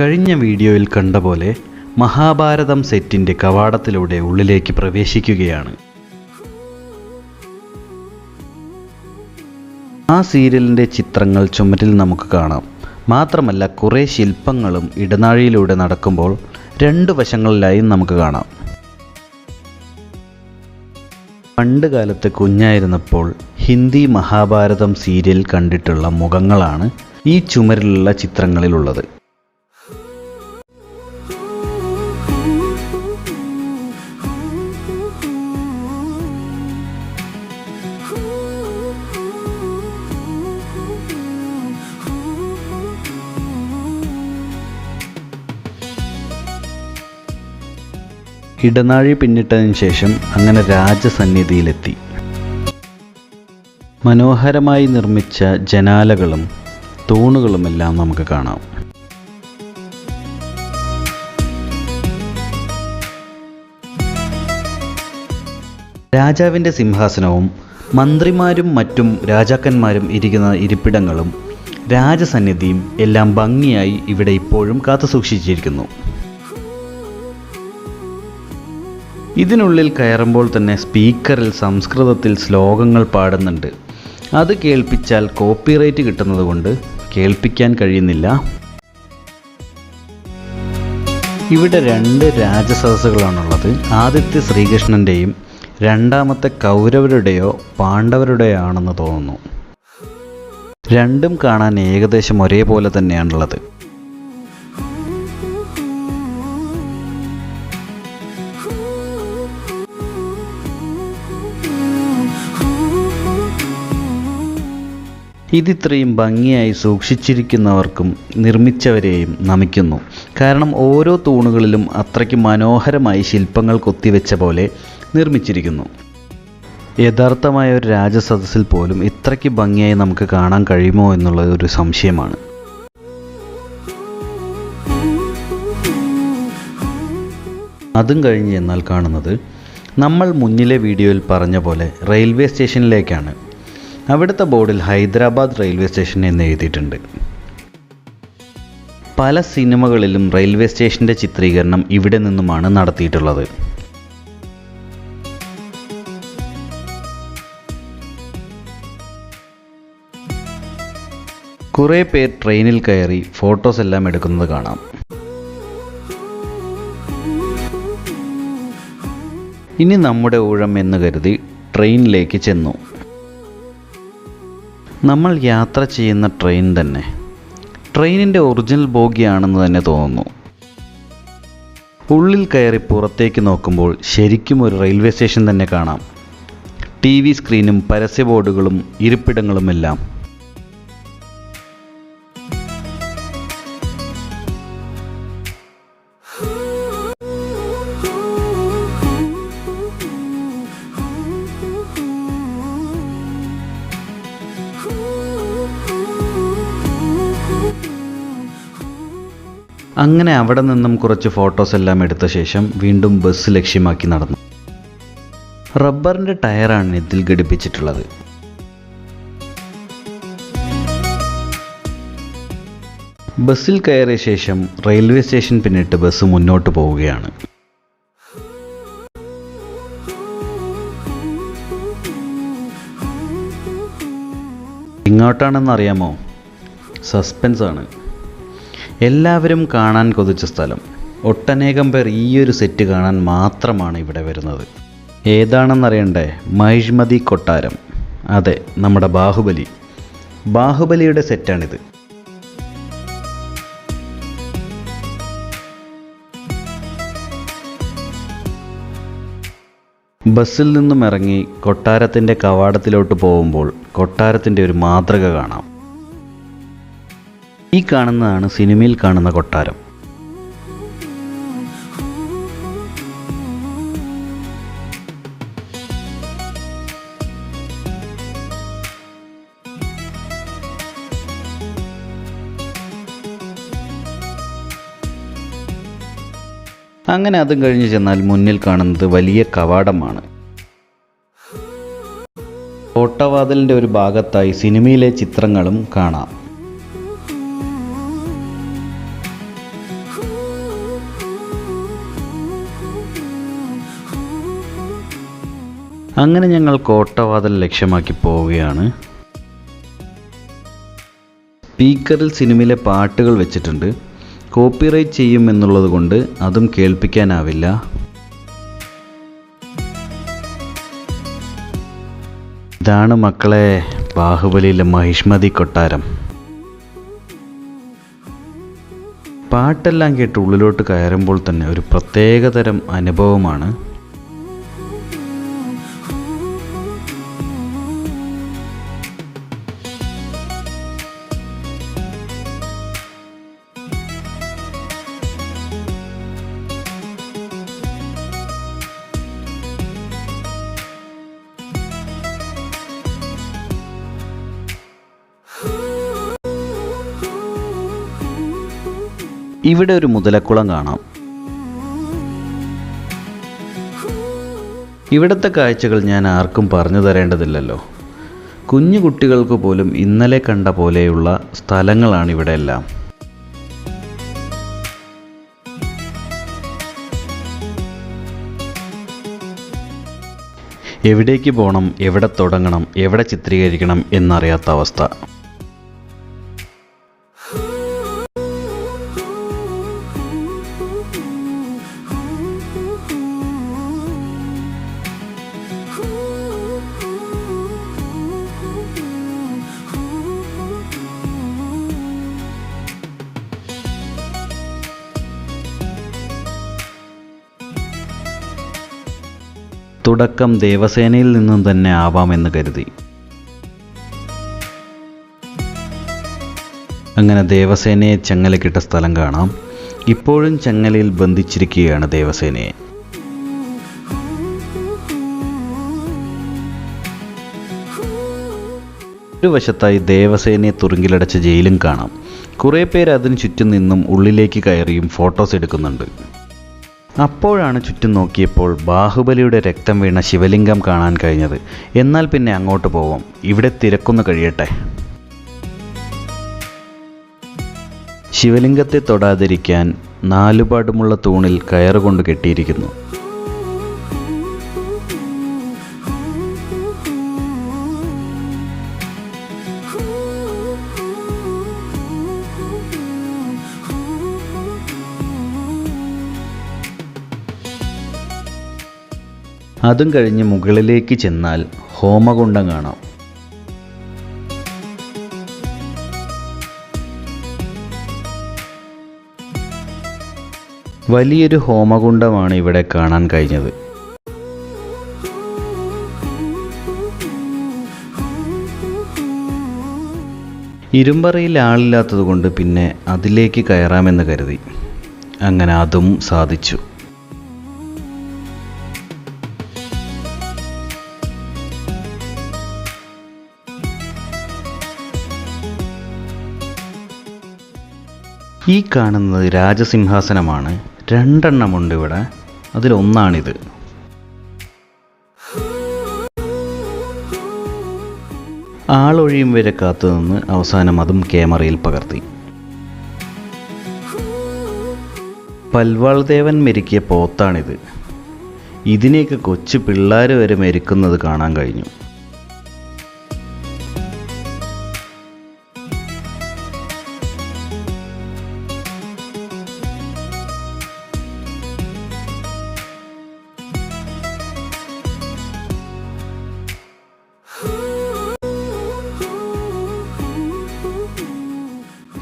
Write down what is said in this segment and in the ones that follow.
കഴിഞ്ഞ വീഡിയോയിൽ കണ്ട പോലെ മഹാഭാരതം സെറ്റിന്റെ കവാടത്തിലൂടെ ഉള്ളിലേക്ക് പ്രവേശിക്കുകയാണ്. ആ സീരിയലിന്റെ ചിത്രങ്ങൾ ചുമരിൽ നമുക്ക് കാണാം. മാത്രമല്ല കുറേ ശില്പങ്ങളും ഇടനാഴിയിലൂടെ നടക്കുമ്പോൾ രണ്ട് വശങ്ങളിലായും നമുക്ക് കാണാം. പണ്ട് കാലത്ത് കുഞ്ഞായിരുന്നപ്പോൾ ഹിന്ദി മഹാഭാരതം സീരിയൽ കണ്ടിട്ടുള്ള മുഖങ്ങളാണ് ഈ ചുമരിലുള്ള ചിത്രങ്ങളിലുള്ളത്. ഇടനാഴി പിന്നിട്ടതിന് ശേഷം അങ്ങനെ രാജസന്നിധിയിലെത്തി. മനോഹരമായി നിർമ്മിച്ച ജനാലകളും തൂണുകളുമെല്ലാം നമുക്ക് കാണാം. രാജാവിന്റെ സിംഹാസനവും മന്ത്രിമാരും മറ്റും രാജാക്കന്മാരും ഇരിക്കുന്ന ഇരിപ്പിടങ്ങളും രാജസന്നിധിയും എല്ലാം ഭംഗിയായി ഇവിടെ ഇപ്പോഴും കാത്തുസൂക്ഷിച്ചിരിക്കുന്നു. ഇതിനുള്ളിൽ കയറുമ്പോൾ തന്നെ സ്പീക്കറിൽ സംസ്കൃതത്തിൽ ശ്ലോകങ്ങൾ പാടുന്നുണ്ട്. അത് കേൾപ്പിച്ചാൽ കോപ്പിറൈറ്റ് കിട്ടുന്നത് കൊണ്ട് കേൾപ്പിക്കാൻ കഴിയുന്നില്ല. ഇവിടെ രണ്ട് രാജസദസ്സുകളാണുള്ളത്. ആദ്യത്തെ ശ്രീകൃഷ്ണന്റെയും രണ്ടാമത്തെ കൗരവരുടെയോ പാണ്ഡവരുടെയോ ആണെന്ന് തോന്നുന്നു. രണ്ടും കാണാൻ ഏകദേശം ഒരേപോലെ തന്നെയാണുള്ളത്. ഇതിത്രയും ഭംഗിയായി സൂക്ഷിച്ചിരിക്കുന്നവർക്കും നിർമ്മിച്ചവരെയും നമിക്കുന്നു. കാരണം ഓരോ തൂണുകളിലും അത്രയ്ക്ക് മനോഹരമായി ശില്പങ്ങൾ കൊത്തിവെച്ച പോലെ നിർമ്മിച്ചിരിക്കുന്നു. യഥാർത്ഥമായ ഒരു രാജസദസ്സിൽ പോലും ഇത്രയ്ക്ക് ഭംഗിയായി നമുക്ക് കാണാൻ കഴിയുമോ എന്നുള്ളത് ഒരു സംശയമാണ്. അതും കഴിഞ്ഞ് എന്നാൽ കാണുന്നത് നമ്മൾ മുന്നിലെ വീഡിയോയിൽ പറഞ്ഞ പോലെ റെയിൽവേ സ്റ്റേഷനിലേക്കാണ്. അവിടുത്തെ ബോർഡിൽ ഹൈദരാബാദ് റെയിൽവേ സ്റ്റേഷൻ എന്ന് എഴുതിയിട്ടുണ്ട്. പല സിനിമകളിലും റെയിൽവേ സ്റ്റേഷന്റെ ചിത്രീകരണം ഇവിടെ നിന്നുമാണ് നടത്തിയിട്ടുള്ളത്. കുറേ പേർ ട്രെയിനിൽ കയറി ഫോട്ടോസ് എല്ലാം എടുക്കുന്നത് കാണാം. ഇനി നമ്മുടെ ഊഴം എന്ന് കരുതി ട്രെയിനിലേക്ക് ചെന്നു. നമ്മൾ യാത്ര ചെയ്യുന്ന ട്രെയിൻ തന്നെ. ട്രെയിനിന്റെ ഒറിജിനൽ ബോഗിയാണെന്ന് തന്നെ തോന്നുന്നു. ഉള്ളിൽ കയറി പുറത്തേക്ക് നോക്കുമ്പോൾ ശരിക്കും ഒരു റെയിൽവേ സ്റ്റേഷൻ തന്നെ കാണാം. ടി വി സ്ക്രീനും പരസ്യ ബോർഡുകളും ഇരിപ്പിടങ്ങളുമെല്ലാം. അങ്ങനെ അവിടെ നിന്നും കുറച്ച് ഫോട്ടോസ് എല്ലാം എടുത്ത ശേഷം വീണ്ടും ബസ് ലക്ഷ്യമാക്കി നടന്നു. റബ്ബറിന്റെ ടയറാണ് ഇതിൽ ഘടിപ്പിച്ചിട്ടുള്ളത്. ബസ്സിൽ കയറിയ ശേഷം റെയിൽവേ സ്റ്റേഷൻ പിന്നിട്ട് ബസ് മുന്നോട്ട് പോവുകയാണ്. ഇങ്ങോട്ടാണെന്ന് അറിയാമോ സസ്പെൻസ് ആണ് എല്ലാവരും കാണാൻ കൊതിച്ച സ്ഥലം. ഒട്ടനേകം പേർ ഈ ഒരു സെറ്റ് കാണാൻ മാത്രമാണ് ഇവിടെ വരുന്നത്. ഏതാണെന്നറിയണ്ടേ? മഹിഷ്മതി കൊട്ടാരം. അതെ നമ്മുടെ ബാഹുബലി. ബാഹുബലിയുടെ സെറ്റാണിത്. ബസ്സിൽ നിന്നും ഇറങ്ങി കൊട്ടാരത്തിന്റെ കവാടത്തിലോട്ട് പോകുമ്പോൾ കൊട്ടാരത്തിന്റെ ഒരു മാതൃക കാണാം. ഈ കാണുന്നതാണ് സിനിമയിൽ കാണുന്ന കൊട്ടാരം. അങ്ങനെ അതും കഴിഞ്ഞ് ചെന്നാൽ മുന്നിൽ കാണുന്നത് വലിയ കവാടമാണ്. കോട്ടവാതിലിന്റെ ഒരു ഭാഗത്തായി സിനിമയിലെ ചിത്രങ്ങളും കാണാം. അങ്ങനെ ഞങ്ങൾ കോട്ടവാതൽ ലക്ഷ്യമാക്കി പോവുകയാണ്. സ്പീക്കറിൽ സിനിമയിലെ പാട്ടുകൾ വെച്ചിട്ടുണ്ട്. കോപ്പിറൈറ്റ് ചെയ്യും എന്നുള്ളത് കൊണ്ട് അതും കേൾപ്പിക്കാനാവില്ല. ഇതാണ് മക്കളെ ബാഹുബലിയിലെ മഹിഷ്മതി കൊട്ടാരം. പാട്ടെല്ലാം കേട്ട് ഉള്ളിലോട്ട് കയറുമ്പോൾ തന്നെ ഒരു പ്രത്യേകതരം അനുഭവമാണ്. ഇവിടെ ഒരു മുതലക്കുളം കാണാം. ഇവിടുത്തെ കാഴ്ചകൾ ഞാൻ ആർക്കും പറഞ്ഞു തരേണ്ടതില്ലല്ലോ. കുഞ്ഞു കുട്ടികൾക്ക് പോലും ഇന്നലെ കണ്ട പോലെയുള്ള സ്ഥലങ്ങളാണ് ഇവിടെ എല്ലാം. എവിടേക്ക് പോകണം എവിടെ തുടങ്ങണം എവിടെ ചിത്രീകരിക്കണം എന്നറിയാത്ത അവസ്ഥ. തുടക്കം ദേവസേനയിൽ നിന്നും തന്നെ ആവാമെന്ന് കരുതി. അങ്ങനെ ദേവസേനയെ ചങ്ങലക്കിട്ട സ്ഥലം കാണാം. ഇപ്പോഴും ചങ്ങലയിൽ ബന്ധിച്ചിരിക്കുകയാണ് ദേവസേനയെ. ഒരു വശത്തായി ദേവസേനയെ തുറുങ്കിലടച്ച ജയിലും കാണാം. കുറേ പേര് അതിന് ചുറ്റും നിന്നും ഉള്ളിലേക്ക് കയറിയും ഫോട്ടോസ് എടുക്കുന്നുണ്ട്. അപ്പോഴാണ് ചുറ്റും നോക്കിയപ്പോൾ ബാഹുബലിയുടെ രക്തം വീണ ശിവലിംഗം കാണാൻ കഴിഞ്ഞത്. എന്നാൽ പിന്നെ അങ്ങോട്ട് പോവാം. ഇവിടെ തിരക്കൊന്ന് കഴിയട്ടെ. ശിവലിംഗത്തെ തൊടാതിരിക്കാൻ നാലുപാടുമുള്ള തൂണിൽ കയറുകൊണ്ട് കെട്ടിയിരിക്കുന്നു. അതും കഴിഞ്ഞ് മുകളിലേക്ക് ചെന്നാൽ ഹോമകുണ്ടം കാണാം. വലിയൊരു ഹോമകുണ്ടമാണ് ഇവിടെ കാണാൻ കഴിഞ്ഞത്. ഇരുമ്പറയിൽ ആളില്ലാത്തതുകൊണ്ട് പിന്നെ അതിലേക്ക് കയറാമെന്ന് കരുതി. അങ്ങനെ അതും സാധിച്ചു. ഈ കാണുന്നത് രാജസിംഹാസനമാണ്. രണ്ടെണ്ണമുണ്ട് ഇവിടെ. അതിലൊന്നാണിത് ആളൊഴിയും വരെ കാത്തുനിന്ന് അവസാനം അതും ക്യാമറയിൽ പകർത്തി. പൽവാൾ ദേവൻ മെരുക്കിയ പോത്താണിത്. ഇതിനെയൊക്കെ കൊച്ചു പിള്ളേർ വരെ മെരുക്കുന്നത് കാണാൻ കഴിഞ്ഞു.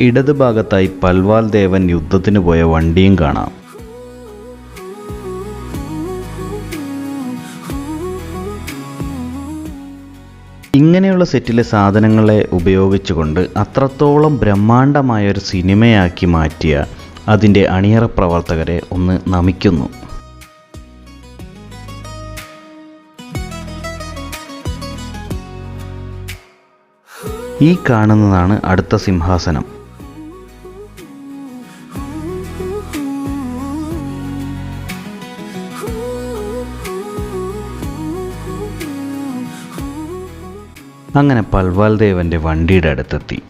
ഇടതുഭാഗത്തായി പൽവാൽ ദേവൻ യുദ്ധത്തിന് പോയ വണ്ടിയും കാണാം. ഇങ്ങനെയുള്ള സെറ്റിലെ സാധനങ്ങളെ ഉപയോഗിച്ചുകൊണ്ട് അത്രത്തോളം ബ്രഹ്മാണ്ഡമായ ഒരു സിനിമയാക്കി മാറ്റിയ അതിന്റെ അണിയറ പ്രവർത്തകരെ ഒന്ന് നമിക്കുന്നു. ഈ കാണുന്നതാണ് അടുത്ത സിംഹാസനം. അങ്ങനെ പൽവാൽ ദേവന്റെ വണ്ടിയുടെ അടുത്തെത്തി.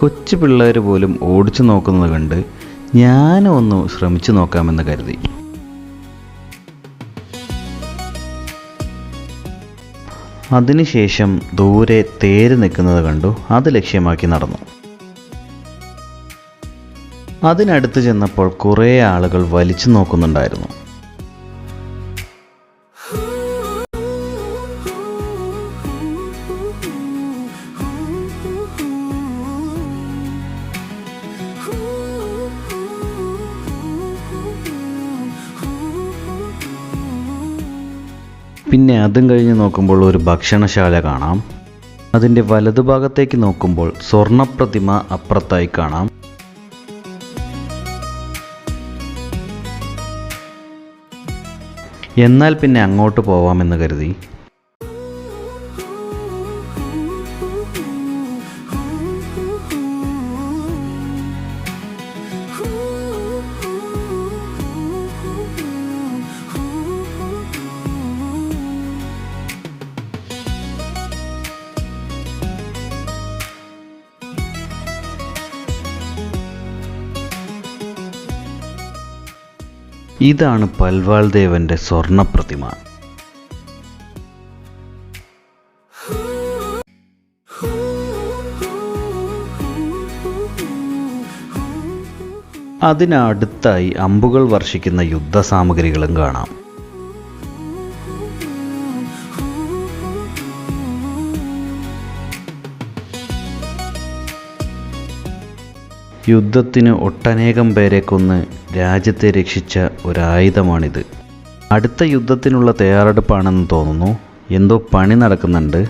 കൊച്ചു പിള്ളേർ പോലും ഓടിച്ചു നോക്കുന്നത് കണ്ട് ഞാനും ഒന്ന് ശ്രമിച്ചു നോക്കാമെന്ന് കരുതി. അതിനുശേഷം ദൂരെ തേര് നിൽക്കുന്നത് കണ്ടു. അത് ലക്ഷ്യമാക്കി നടന്നു. അതിനടുത്ത് ചെന്നപ്പോൾ കുറേ ആളുകൾ വലിച്ചു നോക്കുന്നുണ്ടായിരുന്നു. പിന്നെ അതും കഴിഞ്ഞ് നോക്കുമ്പോൾ ഒരു ഭക്ഷണശാല കാണാം. അതിന്റെ വലതുഭാഗത്തേക്ക് നോക്കുമ്പോൾ സ്വർണപ്രതിമ അപ്പുറത്തായി കാണാം. എന്നാൽ പിന്നെ അങ്ങോട്ട് പോവാമെന്ന് കരുതി. ഇതാണ് പൽവാൾ ദേവന്റെ സ്വർണപ്രതിമ. അതിനടുത്തായി അമ്പുകൾ വർഷിക്കുന്ന യുദ്ധസാമഗ്രികളും കാണാം. യുദ്ധത്തിന് ഒട്ടനേകം പേരെ കൊന്ന് രാജ്യത്തെ രക്ഷിച്ച ഒരായുധമാണിത്. അടുത്ത യുദ്ധത്തിനുള്ള തയ്യാറെടുപ്പാണെന്ന് തോന്നുന്നു. എന്തോ പണി നടക്കുന്നുണ്ട്.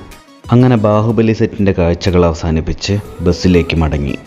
അങ്ങനെ ബാഹുബലി സെറ്റിന്റെ കാഴ്ചകൾ അവസാനിപ്പിച്ച് ബസ്സിലേക്ക് മടങ്ങി.